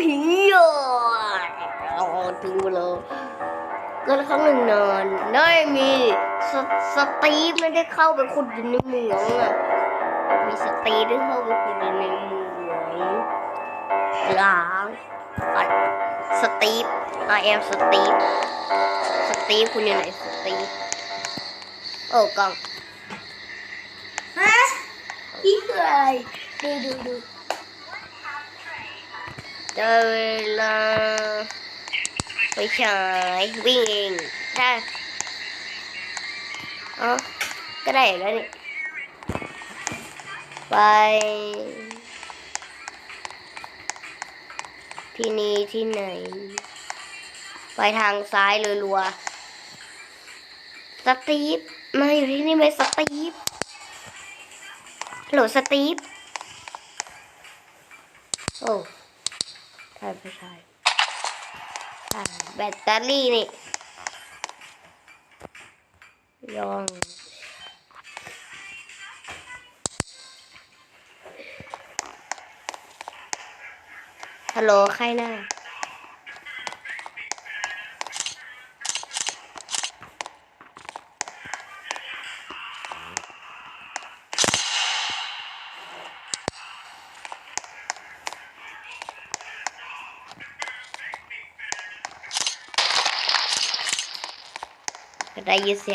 ผีอะเอาดูเลยก็ครั้งหนึ่งนานได้มีสสตีฟไม่ได้เข้าไปขุดอยู่ในเมืองอะมีสตีฟได้เข้าไปขุดอยู่ในเมืองล้างสตีฟ I am สตีฟสตีฟคุณอยู่ไหนสตีฟโอ้กล้องฮะนี่คืออะไรดูดูดู เจอเวลาไปฉยวิ่งเองถ้าอ๋อก็ได้แล้วนี่ไป ที่นี่ที่ไหน ไปทางซ้ายเลยรัวสตีฟมาอยู่ที่นี่ไหมสตีฟฮัลโหลสตีฟโอ้ ใช่ไม่ใช่แบตเตอรี่นี่ยองฮัลโหลใครนะ่า ได้ยินเสี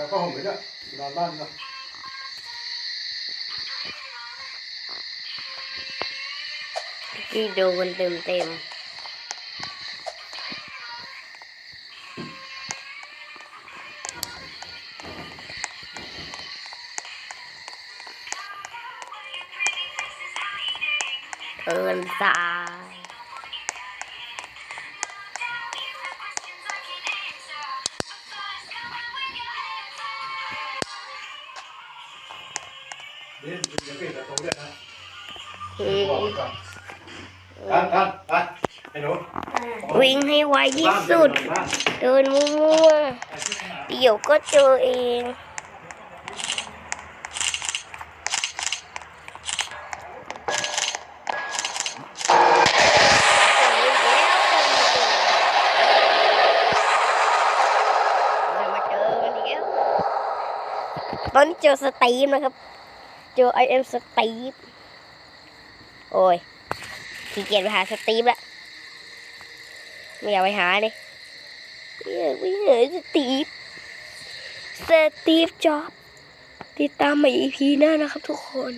ยงกลับเลยไปตรงไนี่จะเป็นประตูด้วยนะบอกก่อนกันกันไปไอ้หนูวิ่งให้ไวที่สุดบ้านเดินมั่วๆเดี๋ยวก็เจอเองมาเจอมันอีกแล้วตอนนี้เจอสตีฟนะครับ เจอไอเอ็มสตีฟโอ้ยขี้เกียจไปหาสตีฟละไม่อยากไปหาเลยอยากไปหาสตีฟสตีฟจ็อบติดตามมาอีพีหน้านะครับทุกคน